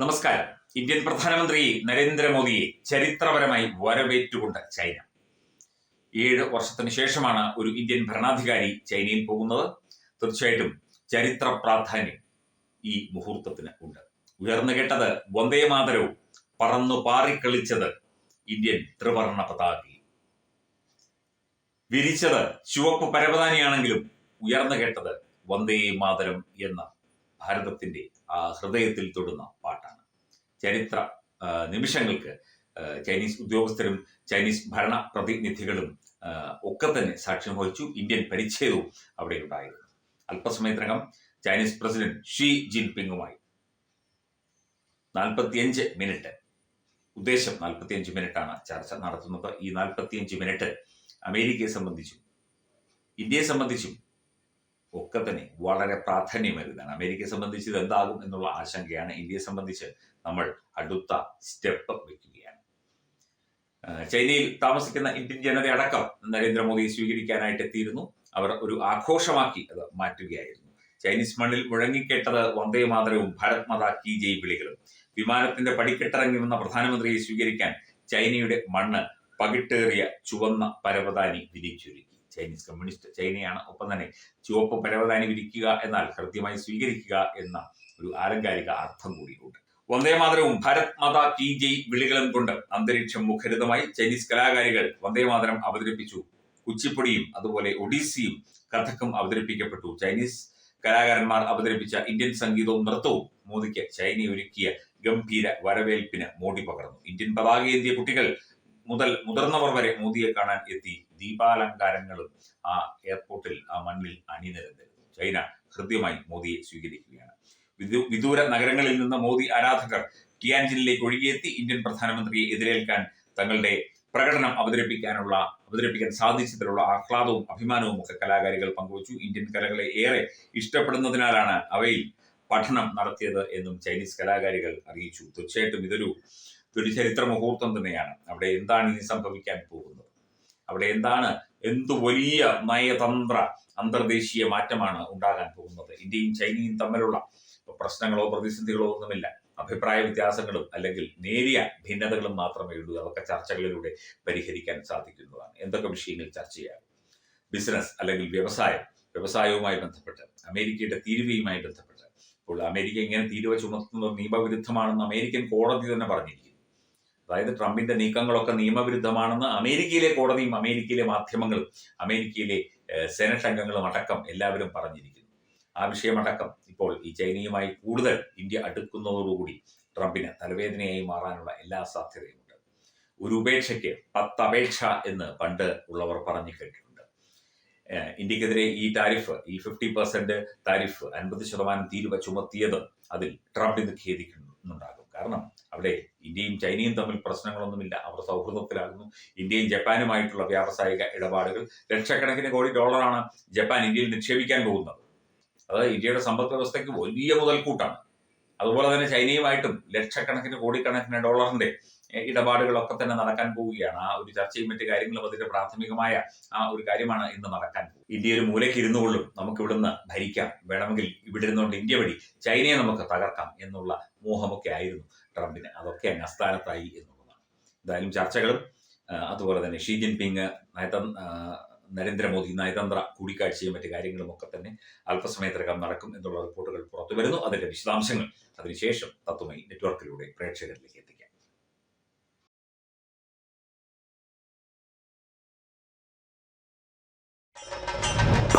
നമസ്കാരം. ഇന്ത്യൻ പ്രധാനമന്ത്രി നരേന്ദ്രമോദിയെ ചരിത്രപരമായി വരവേറ്റുകൊണ്ട് ചൈന. ഏഴ് വർഷത്തിന് ശേഷമാണ് ഒരു ഇന്ത്യൻ ഭരണാധികാരി ചൈനയിൽ പോകുന്നത്. തീർച്ചയായിട്ടും ചരിത്ര പ്രാധാന്യം ഈ മുഹൂർത്തത്തിന് ഉണ്ട്. ഉയർന്നു കേട്ടത് വന്ദേ മാതരവും പറന്നു പാറിക്കളിച്ചത് ഇന്ത്യൻ ത്രിവർണ പതാകയും. വിരിച്ചത് ചുവപ്പ് പരവതാനിയാണെങ്കിലും ഉയർന്നു കേട്ടത് വന്ദേ മാതരം എന്ന ഭാരതത്തിന്റെ ആ ഹൃദയത്തിൽ തൊടുന്ന പാട്ടാണ്. ചരിത്ര നിമിഷങ്ങൾക്ക് ചൈനീസ് ഉദ്യോഗസ്ഥരും ചൈനീസ് ഭരണ പ്രതിനിധികളും ഒക്കെ തന്നെ സാക്ഷ്യം വഹിച്ചു ഇന്ത്യൻ പരിച്ഛേദവും അവിടെ ഉണ്ടായിരുന്നു അല്പസമയത്തിനകം ചൈനീസ് പ്രസിഡന്റ് ഷീ ജിൻപിങ്ങുമായി. നാൽപ്പത്തിയഞ്ച് മിനിറ്റ്. ഉദ്ദേശം നാൽപ്പത്തിയഞ്ച് മിനിറ്റാണ് ചർച്ച നടത്തുന്നത്. ഈ നാൽപ്പത്തിയഞ്ച് മിനിറ്റ് അമേരിക്കയെ സംബന്ധിച്ചും ഇന്ത്യയെ സംബന്ധിച്ചും ഒക്കെ തന്നെ വളരെ പ്രാധാന്യമേറിയതാണ്. അമേരിക്കയെ സംബന്ധിച്ച് ഇത് എന്താകും എന്നുള്ള ആശങ്കയാണ് ഇന്ത്യയെ സംബന്ധിച്ച് നമ്മൾ അടുത്ത സ്റ്റെപ്പ് വെക്കുകയാണ്. ചൈനയിൽ താമസിക്കുന്ന ഇന്ത്യൻ ജനത അടക്കം നരേന്ദ്രമോദിയെ സ്വീകരിക്കാനായിട്ട് എത്തിയിരുന്നു. അവർ ഒരു ആഘോഷമാക്കി അത് മാറ്റുകയായിരുന്നു. ചൈനീസ് മണ്ണിൽ മുഴങ്ങിക്കേട്ടത് വന്ദേ മാതരവും ഭാരത് മാതാ കി ജയ് വിളികളും. വിമാനത്തിന്റെ പടിക്കെട്ടിറങ്ങി വന്ന പ്രധാനമന്ത്രിയെ സ്വീകരിക്കാൻ ചൈനയുടെ മണ്ണ് പകിട്ടേറിയ ചുവന്ന പരവതാനി വിരിച്ചൊരുക്കി. ചൈനീസ് കമ്മ്യൂണിസ്റ്റ് ചൈനയാണ് ഒപ്പം തന്നെ ചുവപ്പ് പരവതാനി വിരിക്കുക എന്നാൽ കൃത്യമായി സ്വീകരിക്കുക എന്ന ഒരു ആലങ്കാരിക അർത്ഥം കൂടിയുണ്ട്. വന്ദേ മാതരവും ഭാരത് മാതാ കി ജയ് വിളികളും കൊണ്ട് അന്തരീക്ഷം മുഖരിതമായി ചൈനീസ് കലാകാരികൾ വന്ദേ മാതരം അവതരിപ്പിച്ചു. കുച്ചിപ്പുടിയും അതുപോലെ ഒഡീസിയും കഥക്കും അവതരിപ്പിക്കപ്പെട്ടു. ചൈനീസ് കലാകാരന്മാർ അവതരിപ്പിച്ച ഇന്ത്യൻ സംഗീതവും നൃത്തവും മോദിക്ക് ചൈന ഒരുക്കിയ ഗംഭീര വരവേൽപ്പിന് മോടി പകർന്നു. ഇന്ത്യൻ പതാകയേന്തിയ കുട്ടികൾ മുതൽ മുതിർന്നവർ വരെ മോദിയെ കാണാൻ എത്തി. ദീപാലങ്കാരങ്ങളും ആ എയർപോർട്ടിൽ ആ മണ്ണിൽ അണിനിരന്നിരുന്നു. ചൈന ഹൃദ്യമായി മോദിയെ സ്വീകരിക്കുകയാണ്. വിദൂ- വിദൂര നഗരങ്ങളിൽ നിന്ന് മോദി ആരാധകർ ടിയാൻജിനിലേക്ക് ഒഴുകിയെത്തി ഇന്ത്യൻ പ്രധാനമന്ത്രിയെ എതിരേൽക്കാൻ തങ്ങളുടെ പ്രകടനം അവതരിപ്പിക്കാനുള്ള അവതരിപ്പിക്കാൻ സാധിച്ചതിലുള്ള ആഹ്ലാദവും അഭിമാനവും ഒക്കെ കലാകാരികൾ പങ്കുവച്ചു. ഇന്ത്യൻ കലകളെ ഏറെ ഇഷ്ടപ്പെടുന്നതിനാലാണ് അവയിൽ പഠനം നടത്തിയത് എന്നും ചൈനീസ് കലാകാരികൾ അറിയിച്ചു. തീർച്ചയായിട്ടും ഇതൊരു ഒരു ചരിത്ര മുഹൂർത്തം തന്നെയാണ്. അവിടെ എന്താണ് ഇനി സംഭവിക്കാൻ പോകുന്നത്? അവിടെ എന്താണ്? എന്തു വലിയ നയതന്ത്ര അന്തർദേശീയ മാറ്റമാണ് ഉണ്ടാകാൻ പോകുന്നത്? ഇന്ത്യയും ചൈനയും തമ്മിലുള്ള പ്രശ്നങ്ങളോ പ്രതിസന്ധികളോ ഒന്നുമില്ല. അഭിപ്രായ വ്യത്യാസങ്ങളും അല്ലെങ്കിൽ നേരിയ ഭിന്നതകളും മാത്രമേ ഉള്ളൂ. അതൊക്കെ ചർച്ചകളിലൂടെ പരിഹരിക്കാൻ സാധിക്കുന്നതാണ്. എന്തൊക്കെ വിഷയങ്ങൾ ചർച്ച ചെയ്യാം? ബിസിനസ് അല്ലെങ്കിൽ വ്യവസായം. വ്യവസായവുമായി ബന്ധപ്പെട്ട് അമേരിക്കയുടെ തീരുവയുമായി ബന്ധപ്പെട്ട്. അപ്പോൾ അമേരിക്ക ഇങ്ങനെ തീരുവ ചുമത്തുന്നത്? നിയമവിരുദ്ധമാണെന്ന് അമേരിക്കൻ കോടതി തന്നെ പറഞ്ഞിരിക്കുന്നു. അതായത് ട്രംപിന്റെ നീക്കങ്ങളൊക്കെ നിയമവിരുദ്ധമാണെന്ന് അമേരിക്കയിലെ കോടതിയും അമേരിക്കയിലെ മാധ്യമങ്ങളും അമേരിക്കയിലെ സെനറ്റ് അംഗങ്ങളും അടക്കം എല്ലാവരും പറഞ്ഞിരിക്കുന്നു. ആ വിഷയമടക്കം ഇപ്പോൾ ഈ ചൈനയുമായി കൂടുതൽ ഇന്ത്യ അടുക്കുന്നതോടുകൂടി ട്രംപിന് തലവേദനയായി മാറാനുള്ള എല്ലാ സാധ്യതയുമുണ്ട്. ഒരു ഉപേക്ഷയ്ക്ക് പത്തപേക്ഷ എന്ന് പണ്ട് ഉള്ളവർ പറഞ്ഞു കേട്ടിട്ടുണ്ട്. ഇന്ത്യക്കെതിരെ ഈ താരിഫ് ഈ ഫിഫ്റ്റി പെർസെന്റ് താരിഫ് അൻപത് ശതമാനം തീരുവ ചുമത്തിയത് അതിൽ ട്രംപ് ഇത് ഖേദിക്കുന്നുണ്ടാകും. കാരണം അവിടെ ഇന്ത്യയും ചൈനയും തമ്മിൽ പ്രശ്നങ്ങളൊന്നുമില്ല. അവർ സൗഹൃദത്തിലാകുന്നു. ഇന്ത്യയും ജപ്പാനുമായിട്ടുള്ള വ്യാവസായിക ഇടപാടുകൾ ലക്ഷക്കണക്കിന് കോടി ഡോളറാണ് ജപ്പാൻ ഇന്ത്യയിൽ നിക്ഷേപിക്കാൻ പോകുന്നത്. അത് ഇന്ത്യയുടെ സമ്പദ് വ്യവസ്ഥയ്ക്ക് വലിയ മുതൽക്കൂട്ടാണ്. അതുപോലെ തന്നെ ചൈനയുമായിട്ടും ലക്ഷക്കണക്കിന് കോടിക്കണക്കിന് ഡോളറിന്റെ ഇടപാടുകളൊക്കെ തന്നെ നടക്കാൻ പോവുകയാണ്. ആ ഒരു ചർച്ചയും മറ്റു കാര്യങ്ങളും അതിന്റെ പ്രാഥമികമായ ആ ഒരു കാര്യമാണ് ഇന്ന് നടക്കാൻ പോകുന്നത്. ഇന്ത്യ ഒരു മൂലയ്ക്ക് ഇരുന്നുകൊള്ളും നമുക്ക് ഇവിടുന്ന് ഭരിക്കാം. വേണമെങ്കിൽ ഇവിടെ ഇരുന്നുകൊണ്ട് ഇന്ത്യ വഴി ചൈനയെ നമുക്ക് തകർക്കാം എന്നുള്ള മോഹമൊക്കെ ആയിരുന്നു ട്രംപിന്. അതൊക്കെ അങ്ങ് അസ്ഥാനത്തായി എന്നുള്ളതാണ്. എന്തായാലും ചർച്ചകളും അതുപോലെ തന്നെ ഷീ ജിൻപിങ് നയതന്ത്ര നരേന്ദ്രമോദി നയതന്ത്ര കൂടിക്കാഴ്ചയും മറ്റു കാര്യങ്ങളും ഒക്കെ തന്നെ അല്പസമയത്തിനകം നടക്കും എന്നുള്ള റിപ്പോർട്ടുകൾ പുറത്തു വരുന്നു. അതിന്റെ വിശദാംശങ്ങൾ അതിനുശേഷം തത്വമയി നെറ്റ്വർക്കിലൂടെ പ്രേക്ഷകരിലേക്ക് എത്തിക്കാം.